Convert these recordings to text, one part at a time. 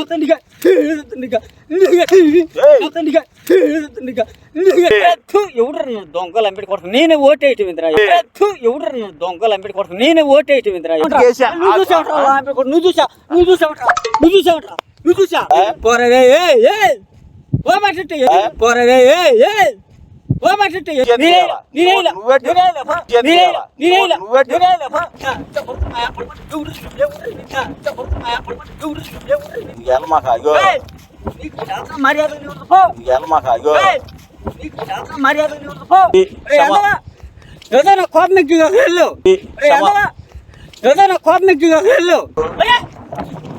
అతనిగా అతనిగా అతనిగా అతనిగా ఎవడు దొంగలు అంబేడి కొడుకు నేనే ఓటేయటం ఇంద్రా ఎవడు దొంగలు అంబేడి కొడుకు నేనే ఓటేయటం ఇంద్రా కేసా. నువ్వు చూసావట్రా అంబేడి కొడుకు నువ్వు చూసా నువ్వు చూసావట్రా నువ్వు చూసావట్రా నువ్వు చూసా పోరవే ఏ ఏ ఓ మాట్లాడితే పోరవే ఏ ఏ ఏదైనా కోపం ఎక్కి వెళ్ళు ఈ రే, సమా- అందవా? ఏదైనా కోపం ఎక్కి వెళ్ళు అయ్యా,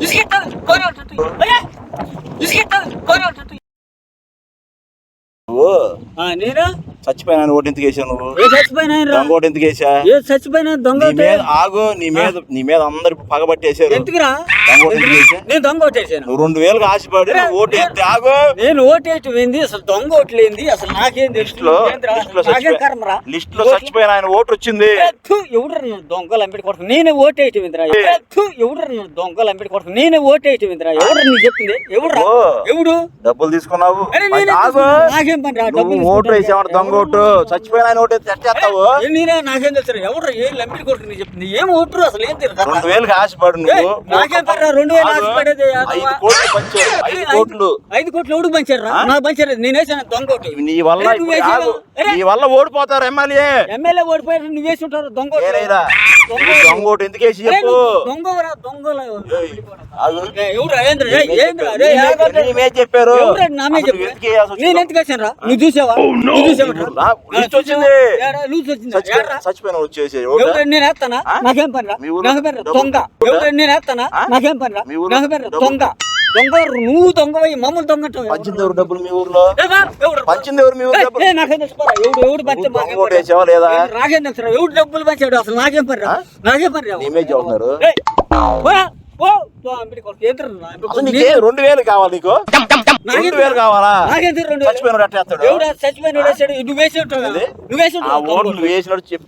ఇసుకెత్తాలి, కోరి ఉంటుంది. అయ్యా, ఇసుకెత్తాలి, కోరి ఉంటుంది. నువ్వు? నేను? చచ్చిపోయినా ఓటు ఎందుకు వేసావు నువ్వు? చచ్చిపోయినా దొంగ ఓటు ఎందుకు వేసా? ఏ చచ్చిపోయినా దొంగ నీ ఆగు నీ మీద నీ మీద అందరు పగబట్టేశారు ఎందుకురా? దొంగ ఓటు ఎందుకు వేసా? నేను దొంగ ఓటేసాను నువ్వు రెండు వేలకు ఆశపడి నువ్వు ఓటు వేస్తే ఆగు. నేను ఓటేయటం ఏంది? అసలు దొంగ ఓట్లేంది అసలు నాకేం తెలుసు? లిస్ట్లో నాకేం చచ్చిపోయిన ఆయన ఓటు వచ్చింది. ఎవడు దొంగలు అంబేడి కొడుకు? నేనే ఓటేయటం ఇంద్రా ఎవడు దొంగలు అంబేడి కొడుకు? నేనే ఓటేయటం ఇంద్రా ఎవడు నీకు చెప్పింది? ఎవడు. ఎవడు? డబ్బులు తీసుకున్నావు. అరే నేనే. నాకేం పని రా? నువ్వు డబ్బులు ఓటు తీసుకుంటాను. వేసావు దొంగ ఓటు. చచ్చిపోయిన ఆయన ఓటు వేస్తే ఎట్ట చేస్తావు? ఏ నేనే నాకేం తెలుసు ఎవడు ఏ లంబిడి చెప్పింది ఏం ఓటరు అసలు? ఏం తెలుసు? రెండు వేలకు ఆశపడు ఏయ్, నువ్వు. నాకేం పని రెండు వేలు. ఆశపడేది ఐదు కోట్లు పంచారు. ఐదు కోట్లు. ఐదు పంచారు పంచారు. వేసాను దొంగ ఓటు. నీ వల్ల. నీ వల్ల ఓడిపోతారు ఎమ్మెల్యే. ఎమ్మెల్యే ఓడిపోయారు నువ్వు వేసి ఉంటారు దొంగ ఓటు. దొంగ ఓటు ఎందుకు వేసి చెప్పు దొంగరా దొంగల మీద చెప్పారు నువ్వు చూసావా నువ్వు చూసావా చచ్చిపోయిన ఏడ్రా? చచ్చిపోయిన ఓటు చేసే ఓటు ఎవరు నేను వేస్తానా? నాకేం పని రా దొంగ ఎవరు నేను వేస్తానా? నాకేం పని రా దొంగ దొంగ నువ్వు దొంగ మమ్మల్ని దొంగ. పంచింది ఎవరు డబ్బులు మీ ఊర్లో? పంచింది ఎవరు మీ ఊరు డబ్బులు. ఎవడు ఎవడు పంచే నువ్వు మాకేం దొంగ ఓటు పని రా? వేసావా లేదా నాకేం తెలుసు? ఎవడు డబ్బులు పంచాడు అసలు నాకేం పని రా ఆ? నాకేం పని రా నీ రెండు వేలు కావాలి నీకు? రెండు వేలు కావాలా? చచ్చిపోయిన ఓట్లు చెప్పు.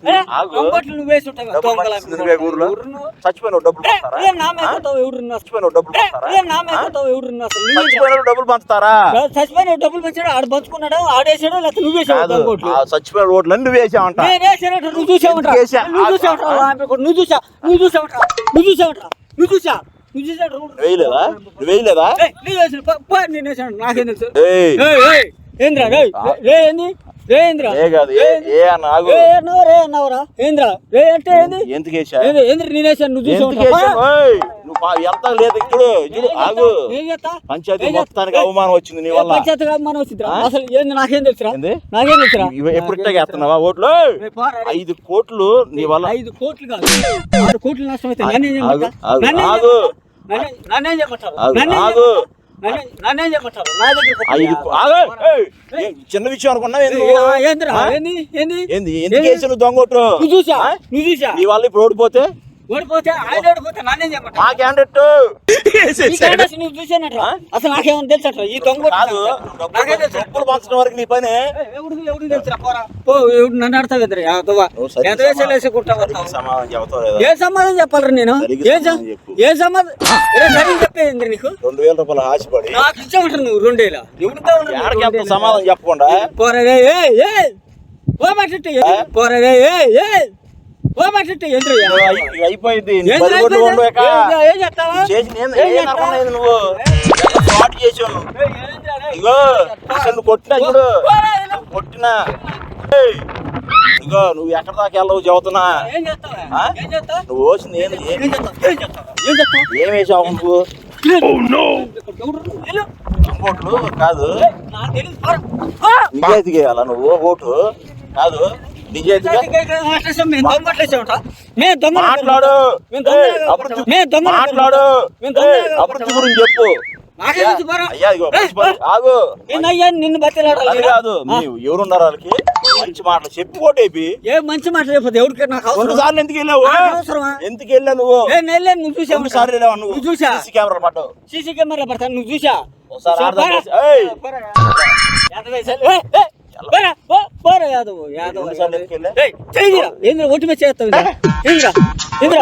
డబ్బులు ఊర్లో. చచ్చిపోయిన డబ్బులు పంచుతారా? చచ్చిపోయిన డబ్బులు చచ్చిపోయిన పంచుతారా. చచ్చిపోయిన పంచాడు. ఆడు పంచుకున్నాడు ఆడేసాడు లేకపోతే నువ్వు వేసావు చచ్చిపోయిన ఓట్లు వేసావంట. నువ్వు? నువ్వు నువ్వు చూసా నువ్వు చూసావంట నువ్వు చూసావంట నువ్వు చూసా నువ్వు వేయలేదా? నువ్వు వేయలేదా నేను వేసాను పో, పో, నేను వేసాను నాకేం తెలుసు? ఏంద్రా రే రే ఏంది? రే ఏంద్రా? ఏ కాదు ఏ ఏ అన్న ఆగు. రే అన్నావు రే అన్నావురా ఏంద్రా? రే అంటే ఏంది? ఎందుకు వేసా ఏంది ఏంద్ర నేను వేసాను నువ్వు ఎందుకు చూసావు ఓయ్, నువ్వు ఎంత లేదు ఇక్కడ చూడు ఆగు. ఏం చేస్తా పంచాయతీ ఏం చేస్తా? మొత్తానికి అవమానం వచ్చింది నీ వల్ల. పంచాయతీగా మనం వచ్చిందిరా? ఆ? అసలు ఏంది నాకేం తెలుసురా? నాకేం తెలుసురా? ఎప్పుడు చేస్తున్నావా ఓట్లు. ఐదు కోట్లు నీ వల్ల. ఐదు కోట్లు కాదు. ఆరు కోట్లు నష్టం అయితే నన్నేం ఆగు, నన్నేం నన్నేం ఐదు చిన్న విషయం అనుకున్నావు ఏంది? ఎందుకు నువ్వు దొంగ నువ్వు చూసా? నువ్వు చూసా? నీ వల్ల ఇప్పుడు ఓడిపోతే ఓడిపోతే ఆయన ఓడిపోతే నన్నేం చేయమంటారు మా క్యాండిడేట్ ఈ నువ్వు అసలు దొంగ డబ్బులు పంచడం వరకు నీ పని. ఎవడు ఎవడు పోరా. పో ఎవడు నన్ను ఎదురు. ఎంత వేసాలు ఏ సమాధానం చెప్పాలరా నేను? ఏ సమాధానం సరిగ్గా చెప్పేది నీకు? రెండు వేల రూపాయలు ఆశపడి నాకు ఇచ్చామంటారు నువ్వు ఎవడు ఎక్కడికి వెళ్తావు రెండేళ్ళ? సమాధానం చెప్పకుండా? పోరడే ఏ ఏ పోరడే ఏ ఏ ఓ అయిపోయింది. ఏం నేను నువ్వు. చేసావు? ఇగో అసలు కొట్టినా చూడు. ఇగో నువ్వు ఎక్కడ దాకా వెళ్ళవు చెబుతున్నా ఏం చేస్తావా? ఆ? ఏం చేస్తావా? నువ్వు వచ్చింది ఏం ఏం చేస్తావా? ఏం చేస్తావా? ఏం చేస్తావా? ఏం వేసావు నువ్వు. ఇంకోట్లు కాదు. నాకు నువ్వు? ఓటు కాదు. మాట్లాడు. మాట్లాడు. అభివృద్ధి గురించి చెప్పు. నిన్ను బతిలాడాలి కాదు? ఎవరున్నారు వాళ్ళకి? మంచి మాటలు చెప్పి ఓటేపి ఏ మంచి మాట చెప్పదు ఎవరికి నాకు రెండు సార్లు ఎందుకు వెళ్ళావు? ఎందుకు వెళ్ళావు నువ్వు? ఏ నెల్లే నువ్వు చూసావు? రెండు సార్లు వెళ్ళావు నువ్వు? చూసా? సీసీ కెమెరా పట్టు. సీసీ కెమెరా పడతాను నువ్వు చూసా? ఒకసారి చూసా, పోరా. యాదవ్ యాదవ్. ఏందిరా ఒట్టి మీద చేస్తావు ఇంద్రా. ఏంద్రా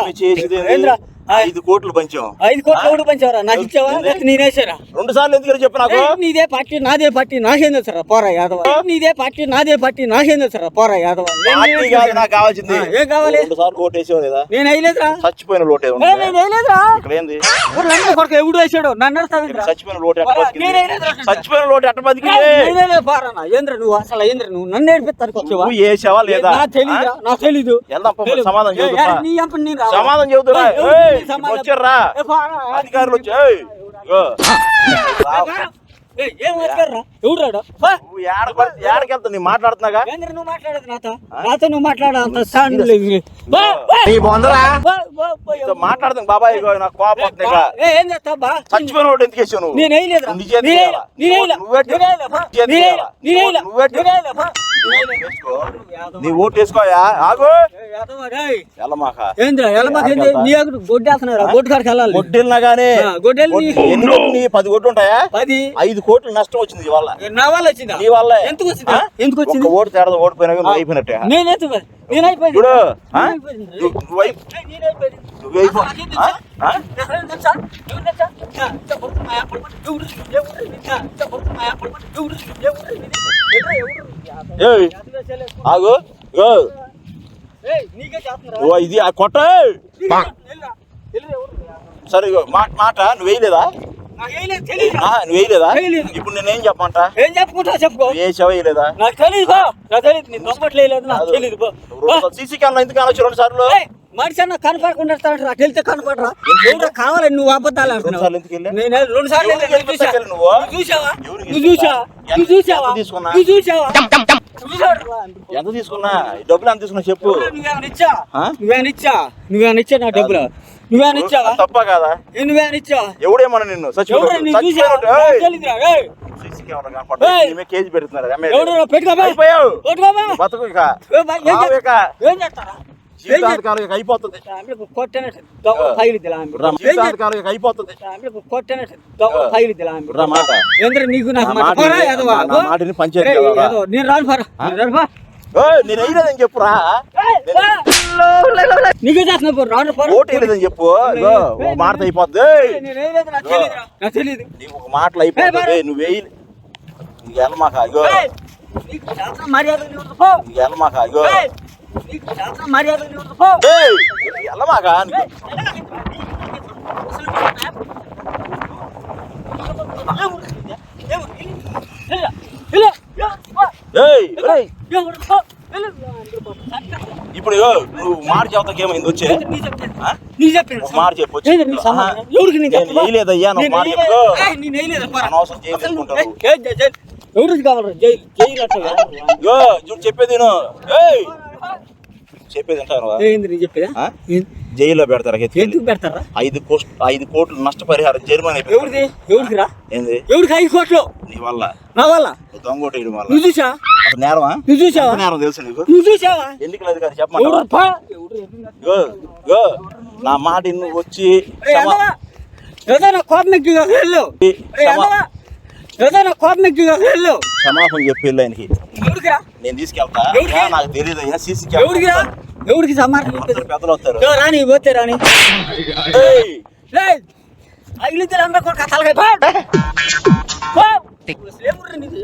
ఏంద్రా? ఐదు కోట్లు పంచాం ఐదు కోట్లు ఎవడు పంచావరా? నాకు ఇచ్చావా? నేనేసారా రెండు సార్లు ఎందుకు చెప్పు నాకు? నీదే పార్టీ నాదే పార్టీ నాకేం తెలుసరా పోరా యాదవ. నీదే పార్టీ నాదే పార్టీ నాకేం తెలుసరా పోరా యాదవ. నాకు కావాల్సింది. ఏం కావాలి? రెండు సార్లు ఓటు వేసావు లేదా? నేను వేయలేదురా. చచ్చిపోయిన లోటు ఏదో ఏ, ఉంది. నేను వేయలేదురా. ఇక్కడ ఏంది? ఊర్లో కొడుకు ఎవడు వేసాడు? నన్ను? చచ్చిపోయిన లోటు. చచ్చిపోయిన లోటు ఎట్ట పోరానా ఏంద్ర నువ్వు? అసలు ఏంద్ర నువ్వు? నన్ను ఏడిపిస్తానికి వచ్చావా? నువ్వు వేసావా లేదా? నా తెలీదురా నా తెలీదు. సమాధానం ఏయ్, చెబుతా. ఏయ్, నీ అంప నేను రావాలా? సమాధానం చెబుతురా వచ్చారా. అధికారులు వచ్చి నీ మాట్లాడుతున్నాగా? నువ్వు మాట్లాడదు నాతో? నాతో నువ్వు బాబాయ్ నాకు కోపం. ఏ, చేస్తావు ఎందుకు వేసావు నువ్వు? నేను. నీ ఓటు వేసుకోయా ఆగు. ఏంద్రా ఏంది? నీ అక్కడ గొడ్డేస్తున్నారా గొడ్డు కాడికి వెళ్ళాలి. గొడ్డెలినా గానీ నీ- గొడ్డు- నీ పది కోట్లు ఉంటాయా? పది. ఐదు కోట్లు నష్టం వచ్చింది ఇవాళ. నా వల్ల వచ్చిందా? నీ వల్లే. ఎందుకు వచ్చిందా? ఎందుకు వచ్చింది? ఓటు తేడా ఓడిపోయినా నువ్వు అయిపోయినట్టే. నేను అయిపోయింది? నేను అయిపోయింది. నువ్వు- అయిపోయింది. ఆగు. ఇది ఆ కొట్ట? సరే మాట నువ్వు వేయలేదా? నువ్వు వేయలేదా. ఇప్పుడు నేనేం చెప్పమంట? ఏం చెప్పుకుంటా చెప్పుకో నువ్వు వేసావా వేయలేదా? నాకు తెలీదు బా. నాకు తెలీదు నీ దొంగట్లేదు నాకు. బా. సీసీ కెమెరా ఎందుకు అనొచ్చు రెండు సార్లు? మనిషి అన్న కనపడకుండా. అటు వెళ్తే కనపడరా. ఎవరో కావాలని నువ్వు అబద్ధాలు రెండు ఆడుతున్నావు. సార్లు ఎందుకు వెళ్ళా? నేను రెండు సార్లు చూసావా? నువ్వు చూసావా? నువ్వు చూసావా? నువ్వు చూసావా. ఎంత తీసుకున్నా? ఈ డబ్బులు ఎంత తీసుకున్నా చెప్పు. ఇచ్చా? నువ్వేమైనా ఇచ్చా? నా డబ్బులు? నువ్వేమైనా ఇచ్చావా తప్ప కాదా? ఇచ్చా? ఎవడేమన్నా నిన్ను? కేజీ పెడుతున్నారు బతుకు ఇక. ఏ, చేస్తారా? జీవితాంతకాలం అయిపోతుంది. జీవితాంతకాలం అయిపోతుంది. మాట. ఏంద్ర నీకు నాకు మాట? మాటని పంచాయతీ నేను రాను. నేను రాను. ఏయ్, నేను వేయలేదని చెప్పురా. నీకే చేస్తున్నా రాను. ఓటు వేయలేదని చెప్పు. ఒక మాట అయిపోద్ది. నాకు ఒక మాటలు అయిపోతుంది. నువ్వు వేయి. నీకు ఇగో ఏయ్, నీకు చేస్తున్న మర్యాద ఇప్పుడు నువ్వు మాట చెబుతాకి ఏమైంది వచ్చే మాట చెప్పు వచ్చి. ఎవరికి నేను నేను వేయలేదయ్యా నువ్వు మాట చెప్పు అనవసరం ఎవరికి కావాలి జైలు జైలు చెప్పేది విను. చెప్పేది వింటావా? ఏంది నేను చెప్పేదా? ఆ? జైల్లో పెడతారు. ఎందుకు పెడతారా? ఐదు కోట్ ఐదు కోట్లు నష్టపరిహారం జరిమానా. ఎవరిది? ఎవరికి రా ఏంది? ఎవరికి ఐదు కోట్లు? నీ వల్ల. నా వల్ల? దొంగోట వల్ల. నువ్వు చూసా? అసలు నేరమా? నువ్వు చూసావా? నేరం తెలుసు నీకు? నువ్వు చూసావా? ఎవరు? ఎదురుగా? ఇగో, ఇగో, నా మాట వచ్చి కోపం ఏదైనా కోపం వెళ్ళు క్షమాపణ చెప్పి వెళ్ళి ఆయనకి ఎవరికి రా నేను తీసుకెళ్తా ఎవరికి? యా, నాకు తెలియదు అయినా సీసీ ఎవరికి రా ఎవరికి సమాధానం చెప్పేది పెద్దలు వస్తారు యో, రాని పోతే రాని ఏయ్, అగిలిద్దరు అందరూ కొడుకు తలకాయ పో. పో. అసలు ఏం ఊరు నీది?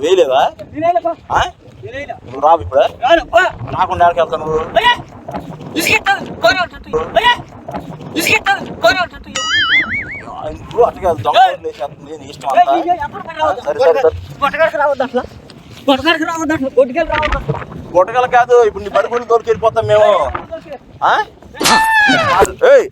వేయలేదా నేనేలే పో. ఆ? నేనేలే. నువ్వు రావు ఇప్పుడు రాను, పో. రాకుండా ఎక్కడికి వెళ్తావు నువ్వు అయ్యా. అయ్యా. అట్లా ఇష్టం అంతా. ఎప్పుడు. సరే, సరే. గుట్టగల కాదు ఇప్పుడు నీ బడుగులు దొరికి వెళ్ళిపోతాం మేము. ఆ? ఏయ్!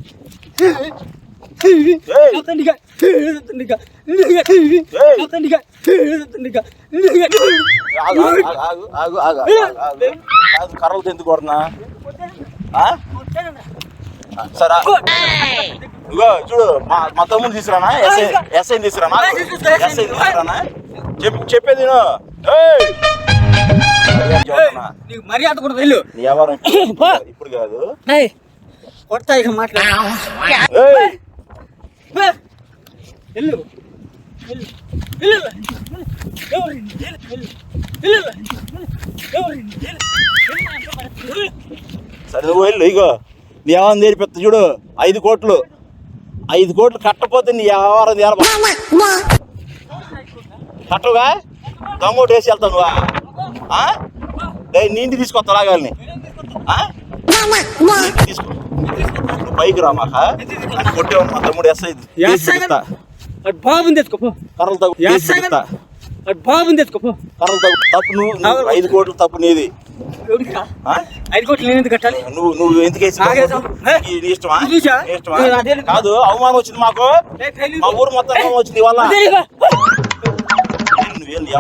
సరే. ఇగో చూడు మా మా తమ్ముడు తీసుకురానా? ఎస్ఐ ఎస్ఐ తీసుకురానా? ఎస్ఐ తీసుకురానా? చెప్పు చెప్పేది మర్యాద కూడా వెళ్ళు నీ వ్యవహారం ఇప్పుడు- కాదు. కొడతా ఇక మాట్లాడు. సరే వెళ్ళు ఇగో. నీ వ్యవహారం నేర్పిస్తా చూడు. ఐదు కోట్లు. ఐదు కోట్లు కట్టపోతే నీ వ్యవహారం నేర్ప కట్టవుగా? దొంగోటి వేసి వెళ్తావు నువ్వా? ఆ? డేయ్, నీ ఇంటికి తీసుకొస్తా రాగాలని. తీసుకో నువ్వు పైకి రా మాక కొట్టేవాడు మా తమ్ముడు ఎస్ఐ? అది బాబుని తెచ్చుకోపో కర్రలు తగ్గు ఎస్ఐ గారు? అది బాబుని తెచ్చుకోపో కర్రలు తగ్గు తప్పు నువ్వు ఐదు కోట్లు తప్పు నీది? ఐదు కోట్లు నేను ఎందుకు కట్టాలి? నువ్వు నువ్వు ఎందుకు వేసి ఇష్టమా? ఇష్టమా? కాదు అవమానం వచ్చింది మాకు. మా ఊరు మొత్తం అవమానం వచ్చింది నీ